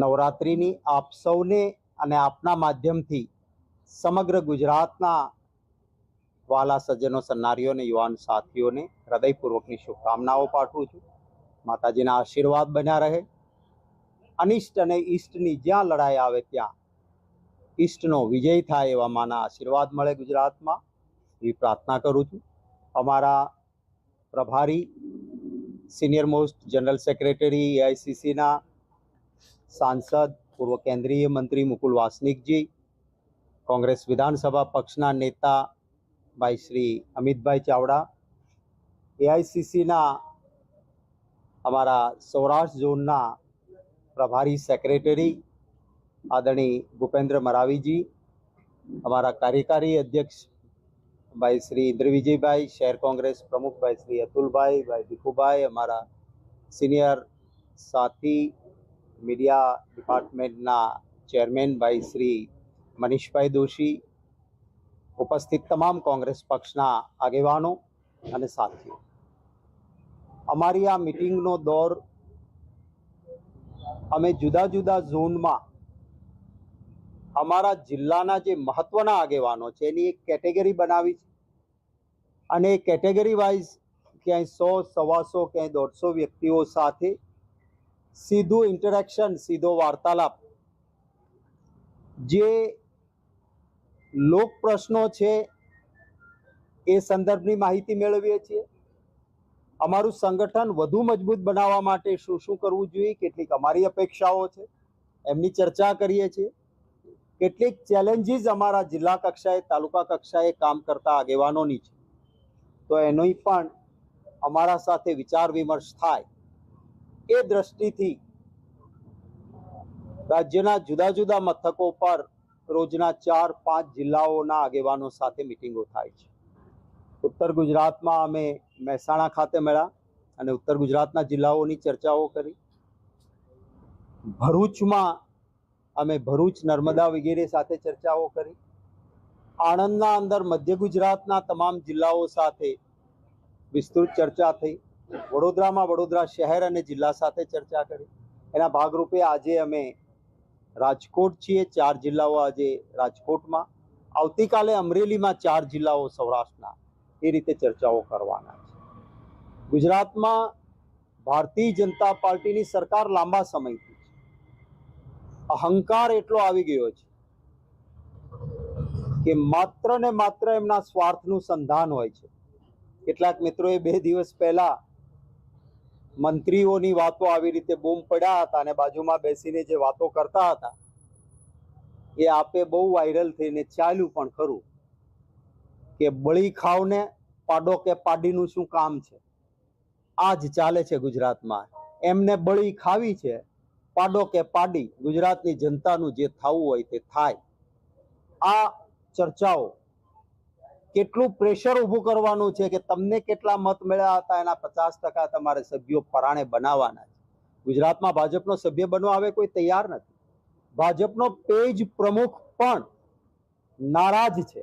નવરાત્રિની આપ સૌને અને આપના માધ્યમથી સમગ્ર ગુજરાતના વાલા સજ્જનો સન્નારીઓને યુવાન સાથીઓને હૃદયપૂર્વકની શુભકામનાઓ પાઠવું છું. માતાજીના આશીર્વાદ બન્યા રહે. અનિષ્ટ અને ઈષ્ટની જ્યાં લડાઈ આવે ત્યાં ઈષ્ટનો વિજય થાય એવા માના આશીર્વાદ મળે ગુજરાતમાં. એવી પ્રાર્થના કરું છું. અમારા પ્રભારી, સિનિયર મોસ્ટ જનરલ સેક્રેટરી એઆઈસીસીના સાંસદ પૂર્વ કેન્દ્રીય મંત્રી મુકુલ વાસનિકજી કોંગ્રેસ વિધાનસભા પક્ષના નેતા ભાઈ શ્રી અમિતભાઈ ચાવડા એઆઈસીસીના અમારા સૌરાષ્ટ્ર ઝોનના પ્રભારી સેક્રેટરી આદરણીય ભૂપેન્દ્ર મરાવીજી અમારા કાર્યકારી અધ્યક્ષ ભાઈ શ્રી ઇન્દ્ર વિજયભાઈ શહેર કોંગ્રેસ પ્રમુખ ભાઈ શ્રી અતુલભાઈ ભાઈ ભીખુભાઈ અમારા સિનિયર સાથી મીડિયા ડિપાર્ટમેન્ટના ચેરમેન ભાઈ શ્રી મનીષભાઈ દોશી, ઉપસ્થિત તમામ કોંગ્રેસ પક્ષના આગેવાનો અને સાથીઓ. અમારી આ મિટિંગનો દોર અમે જુદા જુદા ઝોનમાં અમારા જિલ્લાના જે મહત્વના આગેવાનો છે, એની એક કેટેગરી બનાવી છે. અને એ કેટેગરી વાઇઝ ક્યાંય સો, સવાસો, ક્યાંય દોઢસો વ્યક્તિઓ સાથે સીધું ઇન્ટરેક્શન સીધો વાર્તાલાપ. જે લોક પ્રશ્નો છે, એ સંદર્ભની માહિતી મેળવીએ છીએ. અમારું સંગઠન વધુ મજબૂત બનાવવા માટે શું શું કરવું જોઈએ, કેટલીક અમારી અપેક્ષાઓ છે, એમની ચર્ચા કરીએ છીએ. કેટલીક ચેલેન્જીસ અમારા જિલ્લા કક્ષાએ, તાલુકા કક્ષાએ કામ કરતા આગેવાનોની છે. તો એનોય પણ અમારા સાથે વિચાર વિમર્શ થાય. એ દ્રષ્ટિથી રાજ્યના જુદા જુદા મથકો પર રોજના ચાર, પાંચ જિલ્લાઓના આગેવાનો સાથે મિટિંગો થાય છે. ઉત્તર ગુજરાતમાં અમે મહેસાણા ખાતે મળ્યા અને ઉત્તર ગુજરાતના જિલ્લાઓની ચર્ચાઓ કરી. ભરૂચમાં અમે ભરૂચ, નર્મદા વગેરે સાથે ચર્ચાઓ કરી. આણંદના અંદર મધ્ય ગુજરાતના તમામ જિલ્લાઓ સાથે વિસ્તૃત ચર્ચા થઈ. વડોદરામાં વડોદરા શહેર અને જિલ્લા સાથે ચર્ચા કરી. એના ભાગરૂપે આજે અમે રાજકોટ છીએ, ચાર જિલ્લાઓ આજે રાજકોટમાં. આવતીકાલે અમરેલીમાં ચાર જિલ્લાઓ સૌરાષ્ટ્રના. એ રીતે ચર્ચાઓ કરવાના છે. ગુજરાતમાં ભારતીય જનતા પાર્ટીની સરકાર લાંબા સમયથી છે. અહંકાર એટલો આવી ગયો છે કે માત્ર ને માત્ર એમના સ્વાર્થનું સંધાન હોય છે. કેટલાક મિત્રોએ બે દિવસ પહેલા મંત્રીઓની વાતો આવી રીતે બૂમ પડ્યા હતા અને બાજુમાં બેસીને જે વાતો કરતા હતા, એ આપે બહુ વાયરલ થઈને ચાલ્યું પણ ખરું કે બળી ખાવને પાડો કે પાડીનું શું કામ છે? આ જ ચાલે છે ગુજરાતમાં. એમને બળી ખાવી છે, પાડો કે પાડી ગુજરાતની જનતાનું જે થવું હોય તે થાય. આ ચર્ચાઓ કેટલું પ્રેશર ઊભું કરવાનું છે કે તમને કેટલા મત મળ્યા હતા, એના પચાસ ટકા તમારે સભ્યો પરાણે બનાવવાના છે. ગુજરાતમાં ભાજપનો સભ્ય બનવા હવે કોઈ તૈયાર નથી. ભાજપનો પેજ પ્રમુખ પણ નારાજ છે.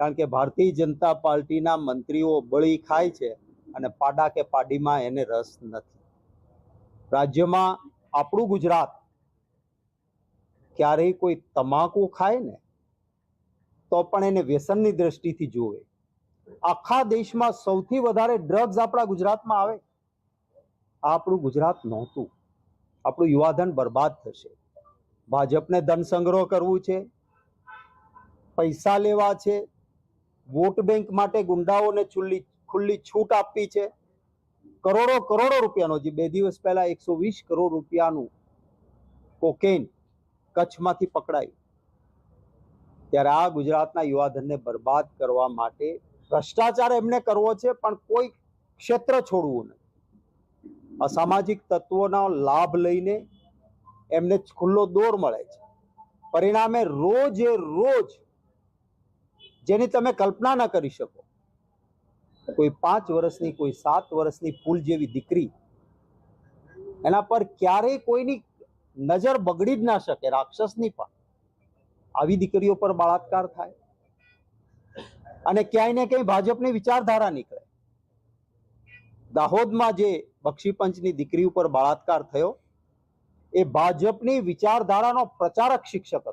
કારણ કે ભારતીય જનતા પાર્ટીના મંત્રીઓ બળી ખાય છે અને પાડા કે પાડીમાં એને રસ નથી. રાજ્યમાં આપણું ગુજરાત ક્યારેય કોઈ તમાકુ ખાય ને તો પણ એને વ્યસનની દ્રષ્ટિથી જુએ. આખા દેશમાં સૌથી વધારે ડ્રગ્સ આપણા ગુજરાતમાં આવે? આપણું ગુજરાત નહોતું. આપણું યુવાધન બરબાદ થશે. ભાજપને ધન સંગ્રહ કરવું છે. પૈસા લેવા છે. વોટ બેંક માટે ગુંડાઓને ખુલ્લી ખુલ્લી છૂટ આપવી છે. કરોડો કરોડો રૂપિયાનો જે બે દિવસ પહેલા એકસો વીસ કરોડ રૂપિયાનું કોકેન કચ્છમાંથી પકડાયું. ત્યારે આ ગુજરાતના યુવાધનને બરબાદ કરવા માટે ભ્રષ્ટાચાર એમને કરવો છે, પણ કોઈ ક્ષેત્ર છોડવું નથી. અસામાજિક તત્વોના લાભ લઈને એમને ખુલ્લો દોર મળે છે. પરિણામે રોજે રોજ જેની તમે કલ્પના ન કરી શકો, કોઈ પાંચ વર્ષની, કોઈ સાત વર્ષની ફૂલ જેવી દીકરી એના પર ક્યારેય કોઈની નજર બગડી જ ના શકે, રાક્ષસની પણ. આવી દીકરીઓ પર બળાત્કાર થાય અને ક્યાંય ને ક્યાંય ભાજપની વિચારધારા નીકળે. દાહોદમાં જે બક્ષીપંચની દીકરી ઉપર બળાત્કાર થયો, એ ભાજપની વિચારધારાનો પ્રચારક શિક્ષક હતો.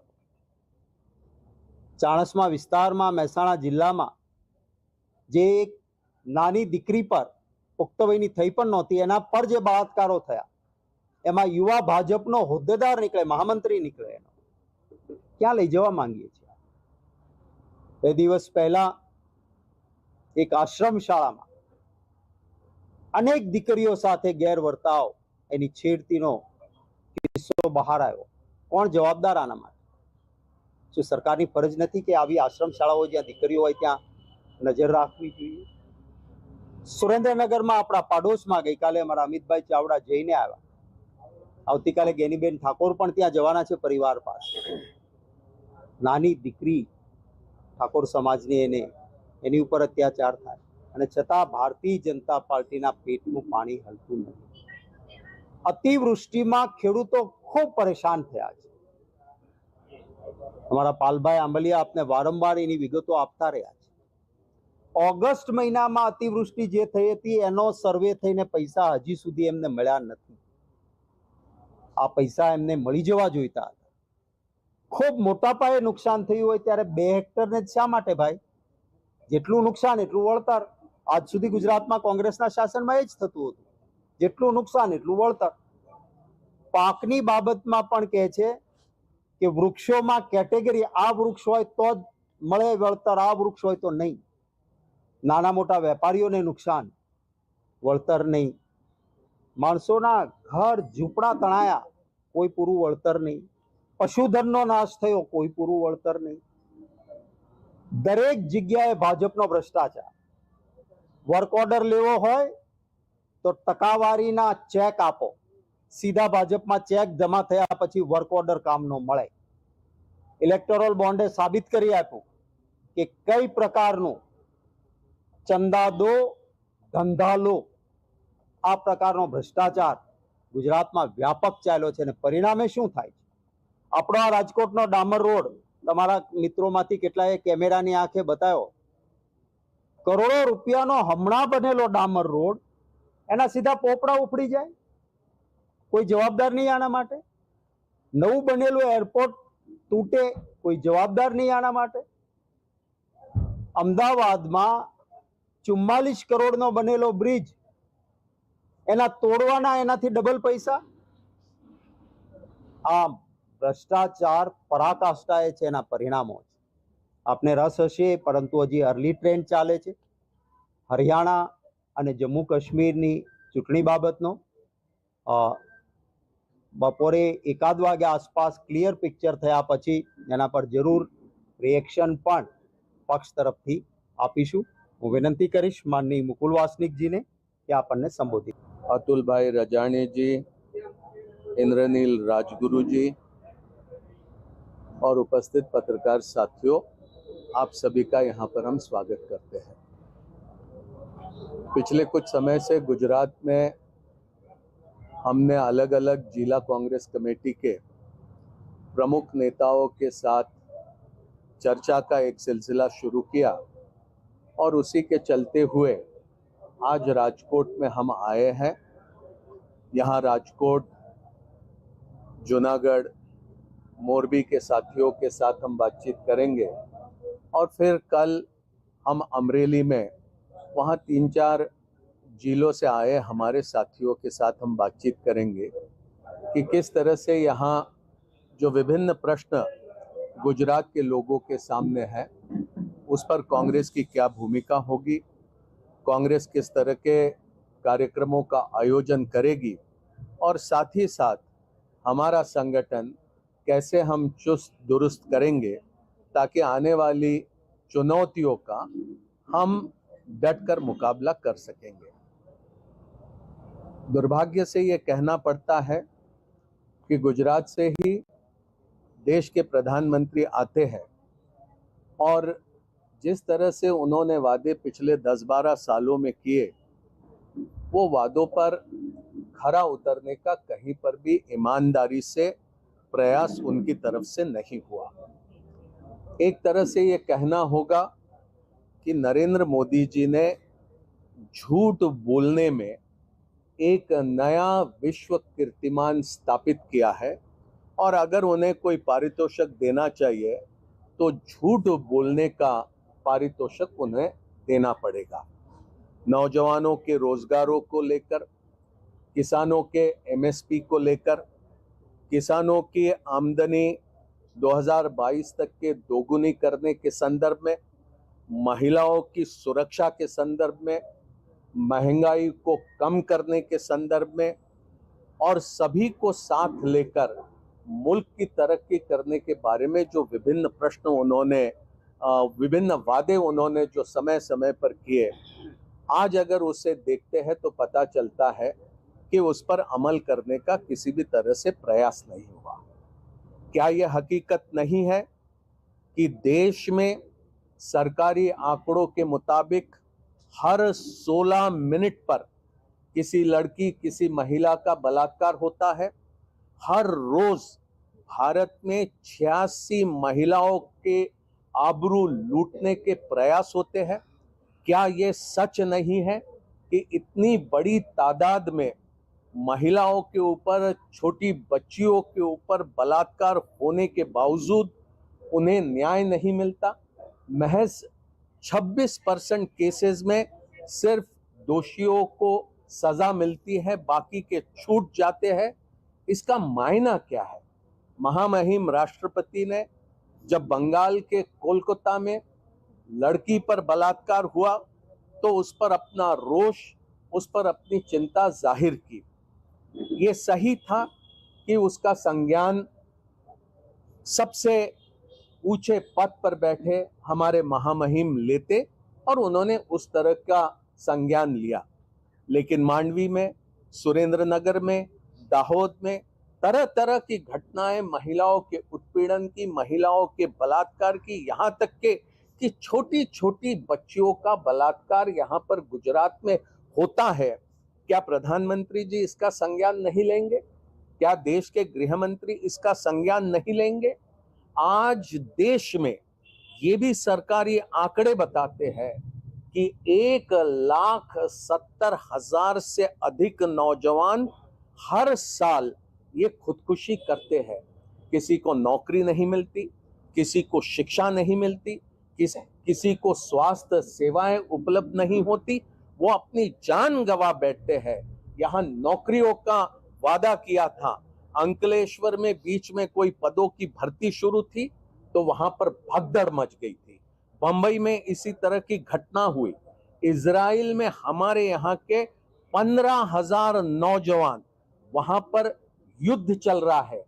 ચાણસમા વિસ્તારમાં, મહેસાણા જિલ્લામાં જે એક નાની દીકરી પર પુખ્ત વયની થઈ પણ નહોતી, એના પર જે બળાત્કારો થયા, એમાં યુવા ભાજપનો હોદ્દેદાર નીકળે, મહામંત્રી નીકળે એનો. ક્યાં લઈ જવા માંગીએ છીએ? બે દિવસ પહેલા એક આશ્રમ શાળામાં અનેક દીકરીઓ સાથે ગેરવર્તાવ, એની છેડતીનો કિસ્સો બહાર આવ્યો. કોણ જવાબદાર આના માટે? શું સરકારની ફરજ નથી કે આવી આશ્રમ શાળાઓ જ્યાં દીકરીઓ હોય ત્યાં નજર રાખવી જોઈએ? સુરેન્દ્રનગરમાં આપણા પાડોશમાં ગઈકાલે અમારા અમિતભાઈ ચાવડા જઈને આવ્યા. આવતીકાલે ગેનીબેન ઠાકોર પણ ત્યાં જવાના છે પરિવાર પાસે. નાની દીકરી ઠાકોર સમાજની એને, એની ઉપર અત્યાચાર થાય. અને છતાં ભારતીય જનતા પાર્ટીના પેટનું પાણી હલતું નથી. અતિવૃષ્ટિમાં ખેડૂતો ખૂબ પરેશાન થયા છે. અમારા પાલભાઈ આંબલિયા આપને વારંવાર એની વિગતો આપતા રહ્યા છે. ઓગસ્ટ મહિનામાં અતિવૃષ્ટિ જે થઈ હતી, એનો સર્વે થઈને પૈસા હજી સુધી એમને મળ્યા નથી. આ પૈસા એમને મળી જવા જોઈતા હતા. ખૂબ મોટા પાયે નુકસાન થયું હોય ત્યારે બે હેક્ટરને શા માટે ભાઈ? જેટલું નુકસાન, એટલું વળતર. આજ સુધી ગુજરાતમાં કોંગ્રેસના શાસનમાં એ જ થતું હતું. જેટલું નુકસાન, એટલું વળતર. પાકની બાબતમાં પણ કહે છે કે વૃક્ષોમાં કેટેગરી આ વૃક્ષ હોય તો જ મળે વળતર, આ વૃક્ષ હોય તો નહીં. નાના મોટા વેપારીઓને નુકસાન, વળતર નહીં. માણસોના ઘર ઝૂંપડા તણાયા, કોઈ પૂરું વળતર નહીં. પશુધનનો નાશ થયો, કોઈ પૂરું વળતર નહીં. દરેક જગ્યાએ ભાજપનો ભ્રષ્ટાચાર. વર્ક ઓર્ડર લેવો હોય તો ટકાવારીના ચેક આપો. સીધા ભાજપમાં ચેક જમા થયા પછી વર્ક ઓર્ડર કામનો મળે. ઇલેક્ટોરલ બોન્ડે સાબિત કરી આપ્યું કે કઈ પ્રકારનું ચંદા દો ધંધા લો આ પ્રકારનો ભ્રષ્ટાચાર ગુજરાતમાં વ્યાપક ચાલ્યો છે અને પરિણામે શું થાય છે? આપણો આ રાજકોટનો ડામર રોડ તમારા મિત્રોમાંથી કેટલાએ કેમેરાની આંખે બતાવ્યો. કરોડો રૂપિયાનો હમણાં બનેલો ડામર રોડ, એના સીધા પોપડા ઉપડી જાય. કોઈ જવાબદાર નહીં આના માટે. નવું બનેલું એરપોર્ટ તૂટે, કોઈ જવાબદાર નહીં આના માટે. અમદાવાદમાં ચુમ્માલીસ કરોડનો બનેલો બ્રિજ, એના તોડવાના એનાથી ડબલ પૈસા. આ ભ્રષ્ટાચાર પરાકાષ્ઠાએ છે એના પરિણામો છે. આપને રસ હશે, પરંતુ હજી અર્લી ટ્રેન ચાલે છે. હરિયાણા અને જમ્મુ કાશ્મીરની ચૂંટણી બાબતનો બપોરે એકાદ વાગ્યા આસપાસ ક્લિયર પિક્ચર થયા પછી એના પર જરૂર રિએક્શન પણ પક્ષ તરફથી આપીશું. હું વિનંતી કરીશ માનની મુકુલ વાસનિકજીને કે આપણને સંબોધિત અતુલભાઈ રજાણીજી, ઇન્દ્રનીલ રાજગુરુજી और उपस्थित पत्रकार साथियों, आप सभी का यहाँ पर हम स्वागत करते हैं। पिछले कुछ समय से गुजरात में हमने अलग अलग जिला कांग्रेस कमेटी के प्रमुख नेताओं के साथ चर्चा का एक सिलसिला शुरू किया और उसी के चलते हुए आज राजकोट में हम आए हैं। यहाँ राजकोट, जूनागढ़ मोरबी के साथियों के साथ हम बातचीत करेंगे। और फिर कल हम अमरेली में वहाँ तीन चार जिलों से आए हमारे साथियों के साथ हम बातचीत करेंगे कि किस तरह से यहाँ जो विभिन्न प्रश्न गुजरात के लोगों के सामने है, उस पर कांग्रेस की क्या भूमिका होगी, कांग्रेस किस तरह के कार्यक्रमों का आयोजन करेगी, और साथ ही साथ हमारा संगठन कैसे हम चुस्त दुरुस्त करेंगे ताकि आने वाली चुनौतियों का हम डटकर मुकाबला कर सकेंगे। दुर्भाग्य से ये कहना पड़ता है कि गुजरात से ही देश के प्रधानमंत्री आते हैं और जिस तरह से उन्होंने वादे पिछले 10-12 सालों में किए, वो वादों पर खरा उतरने का कहीं पर भी ईमानदारी से प्रयास उनकी तरफ़ से नहीं हुआ। एक तरह से ये कहना होगा कि नरेंद्र मोदी जी ने झूठ बोलने में एक नया विश्व कीर्तिमान स्थापित किया है और अगर उन्हें कोई पारितोषक देना चाहिए तो झूठ बोलने का पारितोषक उन्हें देना पड़ेगा। नौजवानों के रोजगारों को लेकर, किसानों के एमएसपी को लेकर किसानों की आमदनी 2022 तक के दोगुनी करने के संदर्भ में, महिलाओं की सुरक्षा के संदर्भ में, महँगाई को कम करने के संदर्भ में और सभी को साथ लेकर मुल्क की तरक्की करने के बारे में जो विभिन्न प्रश्न उन्होंने विभिन्न वादे उन्होंने जो समय समय पर किए, आज अगर उसे देखते हैं तो पता चलता है कि उस पर अमल करने का किसी भी तरह से प्रयास नहीं हुआ। क्या यह हकीकत नहीं है कि देश में सरकारी आंकड़ों के मुताबिक हर 16 मिनट पर किसी लड़की, किसी महिला का बलात्कार होता है? हर रोज भारत में छियासी महिलाओं के आबरू लूटने के प्रयास होते हैं। क्या ये सच नहीं है कि इतनी बड़ी तादाद में महिलाओं के ऊपर, छोटी बच्चियों के ऊपर बलात्कार होने के बावजूद उन्हें न्याय नहीं मिलता। महज 26 परसेंट केसेस में सिर्फ़ दोषियों को सजा मिलती है, बाकी के छूट जाते हैं। इसका मायना क्या है? महामहिम राष्ट्रपति ने जब बंगाल के कोलकाता में लड़की पर बलात्कार हुआ तो उस पर अपना रोष, उस पर अपनी चिंता ज़ाहिर की। ये सही था कि उसका संज्ञान सबसे ऊँचे पद पर बैठे हमारे महामहिम लेते और उन्होंने उस तरह का संज्ञान लिया। लेकिन मांडवी में सुरेंद्र नगर में, दाहोद में तरह तरह की घटनाएँ, महिलाओं के उत्पीड़न की, महिलाओं के बलात्कार की, यहाँ तक के कि छोटी छोटी बच्चियों का बलात्कार यहाँ पर गुजरात में होता है। क्या प्रधानमंत्री जी इसका संज्ञान नहीं लेंगे? क्या देश के गृह मंत्री इसका संज्ञान नहीं लेंगे? आज देश में ये भी सरकारी आंकड़े बताते हैं कि एक लाख सत्तर हज़ार से अधिक नौजवान हर साल ये खुदकुशी करते हैं। किसी को नौकरी नहीं मिलती, किसी को शिक्षा नहीं मिलती, किस, किसी को स्वास्थ्य सेवाएँ उपलब्ध नहीं होती वो अपनी जान गवा बैठते हैं। यहाँ नौकरियों का वादा किया था। अंकलेश्वर में बीच में कोई पदों की भर्ती शुरू थी तो वहाँ पर भगदड़ मच गई थी। बंबई में इसी तरह की घटना हुई। इसराइल में हमारे यहाँ के पंद्रह हज़ार नौजवान वहाँ पर युद्ध चल रहा है।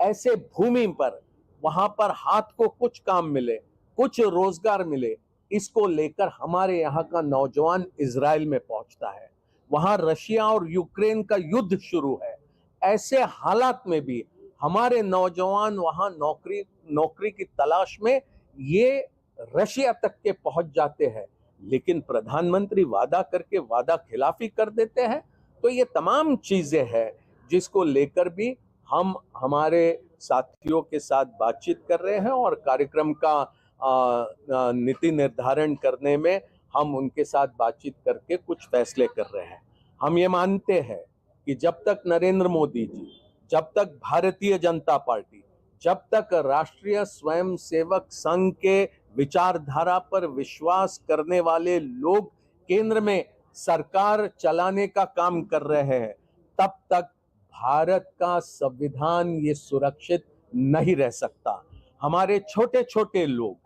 ऐसे भूमि पर वहाँ पर हाथ को कुछ काम मिले, कुछ रोज़गार मिले इसको लेकर हमारे यहाँ का नौजवान इसराइल में पहुँचता है। वहाँ रशिया और यूक्रेन का युद्ध शुरू है। ऐसे हालात में भी हमारे नौजवान वहाँ नौकरी नौकरी की तलाश में ये रशिया तक के पहुँच जाते हैं। लेकिन प्रधानमंत्री वादा करके वादा खिलाफी कर देते हैं। तो ये तमाम चीज़ें हैं जिसको लेकर भी हम हमारे साथियों के साथ बातचीत कर रहे हैं और कार्यक्रम का नीति निर्धारण करने में हम उनके साथ बातचीत करके कुछ फैसले कर रहे हैं। हम ये मानते हैं कि जब तक नरेंद्र मोदी जी, जब तक भारतीय जनता पार्टी, जब तक राष्ट्रीय स्वयं सेवक संघ के विचारधारा पर विश्वास करने वाले लोग केंद्र में सरकार चलाने का काम कर रहे हैं, तब तक भारत का संविधान ये सुरक्षित नहीं रह सकता। हमारे छोटे छोटे लोग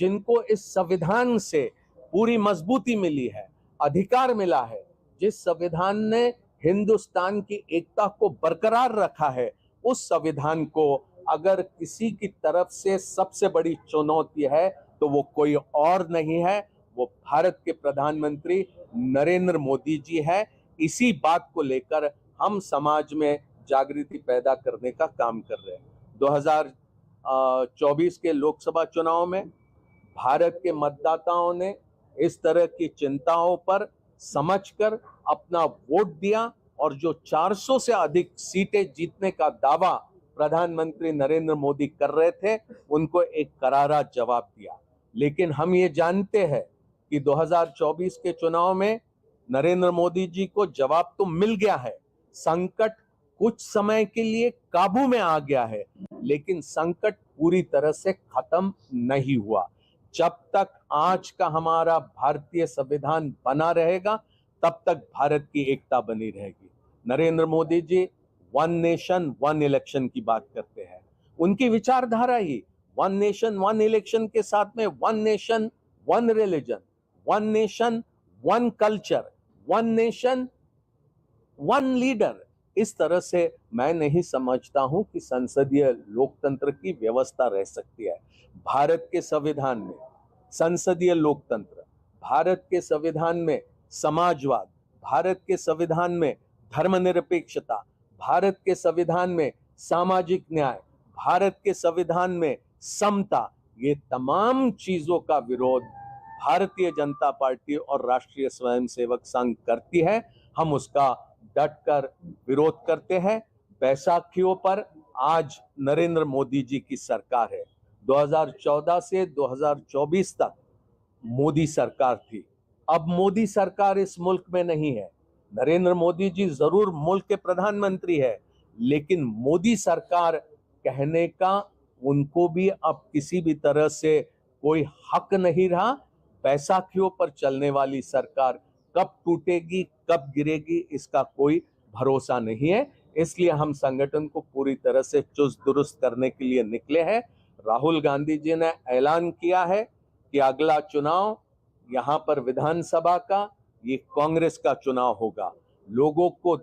जिनको इस संविधान से पूरी मजबूती मिली है, अधिकार मिला है, जिस संविधान ने हिंदुस्तान की एकता को बरकरार रखा है, उस संविधान को अगर किसी की तरफ़ से सबसे बड़ी चुनौती है तो वो कोई और नहीं है। वो भारत के प्रधानमंत्री नरेंद्र मोदी जी है। इसी बात को लेकर हम समाज में जागृति पैदा करने का काम कर रहे हैं। 2024 के लोकसभा चुनाव में भारत के मतदाताओं ने इस तरह की चिंताओं पर समझकर अपना वोट दिया और जो 400 से अधिक सीटें जीतने का दावा प्रधानमंत्री नरेंद्र मोदी कर रहे थे, उनको एक करारा जवाब दिया। लेकिन हम ये जानते हैं कि 2024 के चुनाव में नरेंद्र मोदी जी को जवाब तो मिल गया है। संकट कुछ समय के लिए काबू में आ गया है, लेकिन संकट पूरी तरह से खत्म नहीं हुआ। जब तक आज का हमारा भारतीय संविधान बना रहेगा, तब तक भारत की एकता बनी रहेगी। Narendra Modi ji one nation one election की बात करते हैं। उनकी विचारधारा ही वन नेशन वन इलेक्शन के साथ में one nation one religion one nation one culture one nation one leader इस तरह से मैं नहीं समझता हूँ कि संसदीय लोकतंत्र की व्यवस्था रह सकती है। भारत के संविधान में, संसदीय लोकतंत्र, भारत के संविधान में समाजवाद, भारत के संविधान में धर्मनिरपेक्षता, भारत के संविधान में सामाजिक न्याय, भारत के संविधान में समता, ये तमाम चीज़ों का विरोध भारतीय जनता पार्टी और राष्ट्रीय स्वयंसेवक संघ करती है। हम उसका डटकर विरोध करते हैं। बैसाखियों पर आज नरेंद्र मोदी जी की सरकार है। 2014 से 2024 तक मोदी सरकार थी। अब मोदी सरकार इस मुल्क में नहीं है। नरेंद्र मोदी जी ज़रूर मुल्क के प्रधानमंत्री है, लेकिन मोदी सरकार कहने का उनको भी अब किसी भी तरह से कोई हक नहीं रहा। बैसाखियों पर चलने वाली सरकार? कब टूटेगी, कब गिरेगी, इसका कोई भरोसा नहीं है। इसलिए हम संगठन को पूरी तरह से चुस्त दुरुस्त करने के लिए निकले हैं। राहुल गांधी जी ने ऐलान किया है कि अगला चुनाव यहाँ पर विधानसभा का ये कांग्रेस का चुनाव होगा लोगों को अ,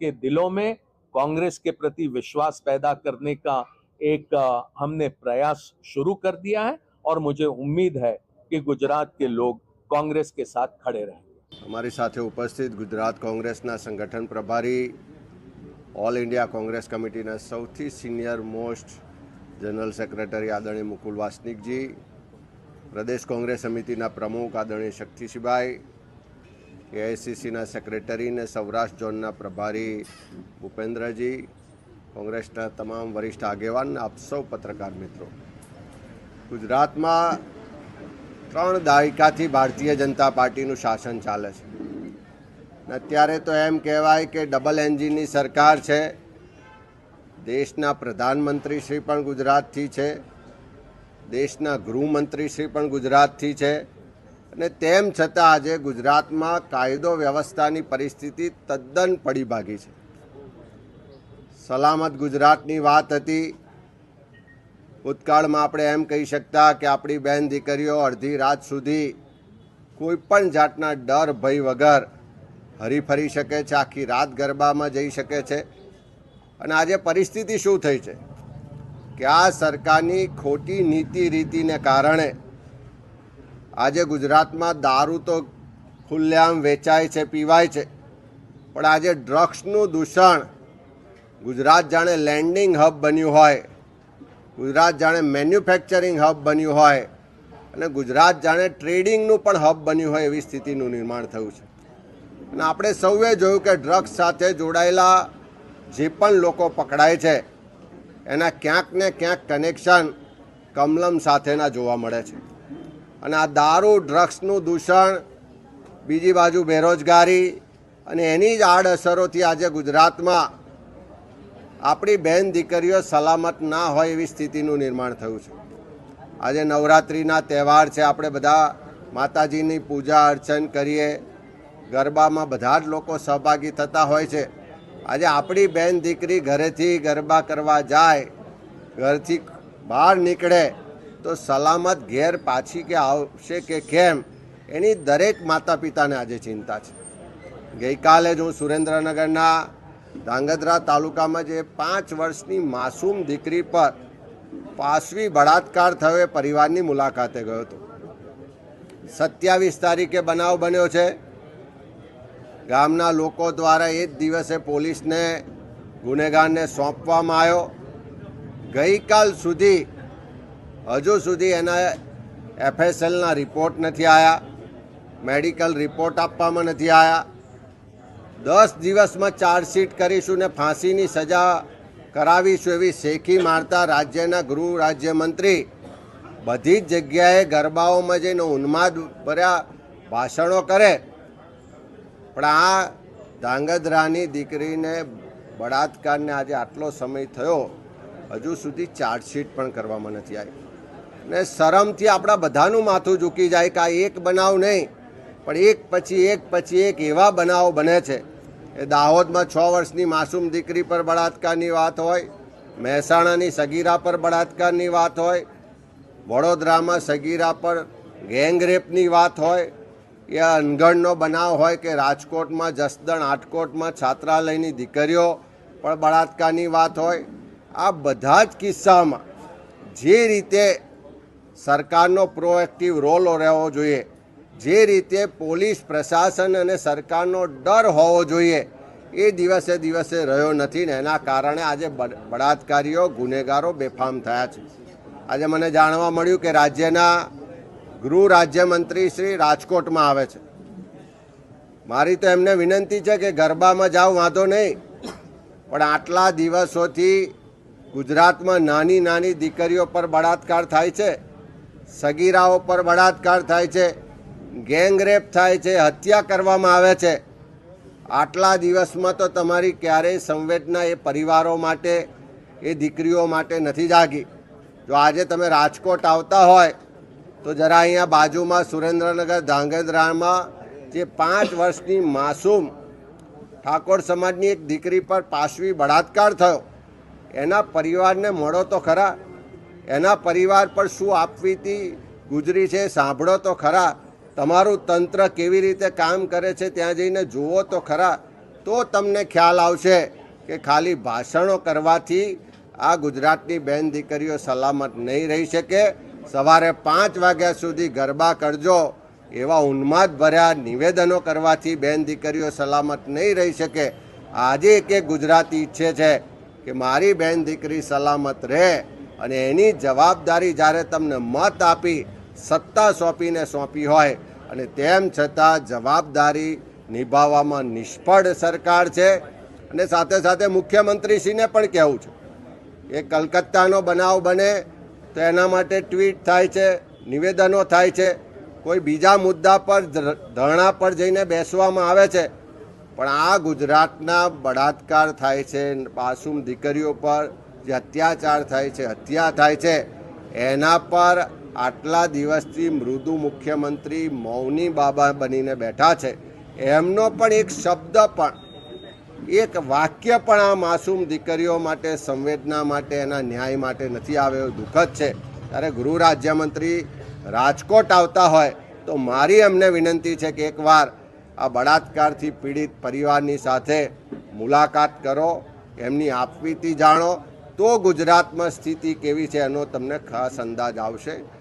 के दिलों में कांग्रेस के प्रति विश्वास पैदा करने का एक अ, हमने प्रयास शुरू कर दिया है और मुझे उम्मीद है कि गुजरात के लोग कांग्रेस के साथ खड़े रहेंगे અમારી સાથે ઉપસ્થિત ગુજરાત કોંગ્રેસના સંગઠન પ્રભારી ઓલ ઇન્ડિયા કોંગ્રેસ કમિટીના સૌથી સિનિયર મોસ્ટ જનરલ સેક્રેટરી આદરણીય મુકુલ વાસનિકજી, પ્રદેશ કોંગ્રેસ સમિતિના પ્રમુખ આદરણીય શક્તિસિંહભાઈ, એઆઈસીસીના સેક્રેટરી અને સૌરાષ્ટ્ર ઝોનના પ્રભારી ભૂપેન્દ્રજી, કોંગ્રેસના તમામ વરિષ્ઠ આગેવાન, આપ સૌ પત્રકાર મિત્રો. ગુજરાતમાં ત્રણ દાયકાથી ભારતીય જનતા પાર્ટીનું શાસન ચાલે છે. અત્યારે તો એમ કહેવાય કે ડબલ એન્જિનની સરકાર છે. દેશના પ્રધાનમંત્રી શ્રી પણ ગુજરાતથી છે. દેશના ગૃહમંત્રી શ્રી પણ ગુજરાતથી છે. અને તેમ છતાં આજે ગુજરાતમાં કાયદો વ્યવસ્થાની પરિસ્થિતિ તદ્દન પડી ભાગી છે. સલામત ગુજરાતની વાત હતી. ભૂતકાળમાં આપણે એમ કહી શકતા કે આપણી બહેન દીકરીઓ અડધી રાત સુધી કોઈ પણ જાતના ડર ભય વગર હરીફરી શકે છે, આખી રાત ગરબામાં જઈ શકે છે. અને આજે પરિસ્થિતિ શું થઈ છે? કે આ સરકારની ખોટી નીતિ રીતિને કારણે આજે ગુજરાતમાં દારૂ તો ખુલ્લેઆમ વેચાય છે, પીવાય છે, પણ આજે ડ્રગ્સનું દૂષણ ગુજરાત જાણે લેન્ડિંગ હબ બન્યું હોય, ગુજરાત જાણે મેન્યુફેક્ચરિંગ હબ બન્યું હોય અને ગુજરાત જાણે ટ્રેડિંગનું પણ હબ બન્યું હોય એવી સ્થિતિનું નિર્માણ થયું છે. અને આપણે સૌએ જોયું કે ડ્રગ્સ સાથે જોડાયેલા જે પણ લોકો પકડાય છે, એના ક્યાંક ને ક્યાંક કનેક્શન કમલમ સાથેના જોવા મળે છે. અને આ દારૂ ડ્રગ્સનું દૂષણ, બીજી બાજુ બેરોજગારી અને એની જ આડઅસરોથી આજે ગુજરાતમાં આપણી બહેન દીકરીઓ સલામત ના હોય એવી સ્થિતિનું નિર્માણ થયું છે. આજે નવરાત્રિના તહેવાર છે, આપણે બધા માતાજીની પૂજા અર્ચન કરીએ. ગરબામાં બધા જ લોકો સહભાગી થતા હોય છે. આજે આપણી બહેન દીકરી ઘરેથી ગરબા કરવા જાય, ઘરથી બહાર નીકળે, તો સલામત ઘેર પાછી કે આવશે કે કેમ, એની દરેક માતા પિતાને આજે ચિંતા છે. ગઈકાલે જ હું સુરેન્દ્રનગરના ધાંગધ્રા તાલુકામાં જે પાંચ વર્ષની માસૂમ દીકરી પર પાસવી બળાત્કાર થયો એ પરિવારની મુલાકાતે ગયો હતો. સત્યાવીસ તારીખે બનાવ બન્યો છે. ગામના લોકો દ્વારા એ જ દિવસે પોલીસને, ગુનેગારને સોંપવામાં આવ્યો. ગઈકાલ સુધી, હજુ સુધી એના એફએસએલના રિપોર્ટ નથી આવ્યા મેડિકલ રિપોર્ટ આપવામાં નથી આવ્યા દસ દિવસમાં ચાર્જશીટ કરીશું ને ફાંસીની સજા કરાવીશું એવી શેખી મારતા રાજ્યના ગૃહ રાજ્યમંત્રી બધી જ જગ્યાએ ગરબાઓમાં જઈને ઉન્માદ ભર્યા ભાષણો કરે. પણ આ ધાંગધ્રાની દીકરીને બળાત્કારને આજે આટલો સમય થયો, હજુ સુધી ચાર્જશીટ પણ કરવામાં નથી આવી. ને શરમથી આપણા બધાનું માથું ઝૂકી જાય કે આ એક બનાવ નહીં, પણ એક પછી એક પછી એક એવા બનાવો બને છે. એ દાહોદમાં છ વર્ષની માસૂમ દીકરી પર બળાત્કારની વાત હોય, મહેસાણાની સગીરા પર બળાત્કારની વાત હોય, વડોદરામાં સગીરા પર ગેંગરેપની વાત હોય યા અનગણનો બનાવ હોય કે રાજકોટમાં જસદણ, આટકોટમાં છાત્રાલયની દીકરીઓ, પણ બળાત્કારની વાત હોય, આ બધા જ કિસ્સામાં જે રીતે સરકારનો પ્રોએક્ટિવ રોલ રહેવો જોઈએ, જે રીતે પોલીસ પ્રશાસન અને સરકારનો ડર હોવો જોઈએ, એ દિવસે દિવસે રહ્યો નથી ને એના કારણે આજે બળાત્કારીઓ, ગુનેગારો બેફામ થયા છે. આજે મને જાણવા મળ્યું કે રાજ્યના ગૃહ રાજ્યમંત્રી શ્રી રાજકોટમાં આવે છે. મારી તો એમને વિનંતી છે કે ગરબામાં જાઓ વાંધો નહીં. પણ આટલા દિવસોથી ગુજરાતમાં નાની નાની દીકરીઓ પર બળાત્કાર થાય છે, સગીરાઓ પર બળાત્કાર થાય છે ગેંગરેપ થાય છે, હત્યા કરવામાં આવે છે. આટલા દિવસમાં તો તમારી ક્યારેય સંવેદના એ પરિવારો માટે, એ દીકરીઓ માટે નથી જાગી. જો આજે તમે રાજકોટ આવતા હોય તો જરા અહીંયા બાજુમાં સુરેન્દ્રનગર ધાંગધ્રામાં જે પાંચ વર્ષની માસૂમ ઠાકોર સમાજની એક દીકરી પર પાશવી બળાત્કાર થયો, એના પરિવારને મળો તો ખરા. એના પરિવાર પર શું આપવીતી ગુજરી છે સાંભળો તો ખરા. તમારું તંત્ર કેવી રીતે કામ કરે છે ત્યાં જઈને જુઓ તો ખરા. તો તમને ખ્યાલ આવશે કે ખાલી ભાષણો કરવાથી આ ગુજરાતની બેન દીકરીઓ સલામત નહીં રહી શકે. સવારે પાંચ વાગ્યા સુધી ગરબા કરજો. એવા ઉન્માદ ભર્યા નિવેદનો કરવાથી બેન દીકરીઓ સલામત નહીં રહી શકે. આજે એક એક ગુજરાતી ઈચ્છે છે કે મારી બેન દીકરી સલામત રહે અને એની જવાબદારી જ્યારે તમને મત આપી સત્તા સોંપીને સોંપી હોય અને તેમ છતાં જવાબદારી નિભાવવામાં નિષ્ફળ સરકાર છે. અને સાથે સાથે મુખ્યમંત્રીશ્રીને પણ કહેવું છે. એ કલકત્તાનો બનાવ બને તો એના માટે ટ્વીટ થાય છે, નિવેદનો થાય છે. કોઈ બીજા મુદ્દા પર ધરણા પર જઈને બેસવામાં આવે છે. પણ આ ગુજરાતના બળાત્કાર થાય છે, માસૂમ દીકરીઓ પર જે અત્યાચાર થાય છે, હત્યા થાય છે, એના પર આટલા દિવસથી મૃદુ મુખ્યમંત્રી મૌની બાબા બનીને બેઠા છે. એમનો પણ એક શબ્દ પણ એક વાક્ય પણ આ માસૂમ દીકરીઓ માટે, સંવેદના માટે, એના ન્યાય માટે નથી આવ્યો. દુઃખદ છે. ત્યારે ગૃહ રાજ્યમંત્રી રાજકોટ આવતા હોય તો મારી એમને વિનંતી છે કે એકવાર આ બળાત્કારથી પીડિત પરિવારની સાથે મુલાકાત કરો, એમની આપવીતી જાણો. તો ગુજરાતમાં સ્થિતિ કેવી છે એનો તમને ખાસ અંદાજ આવશે.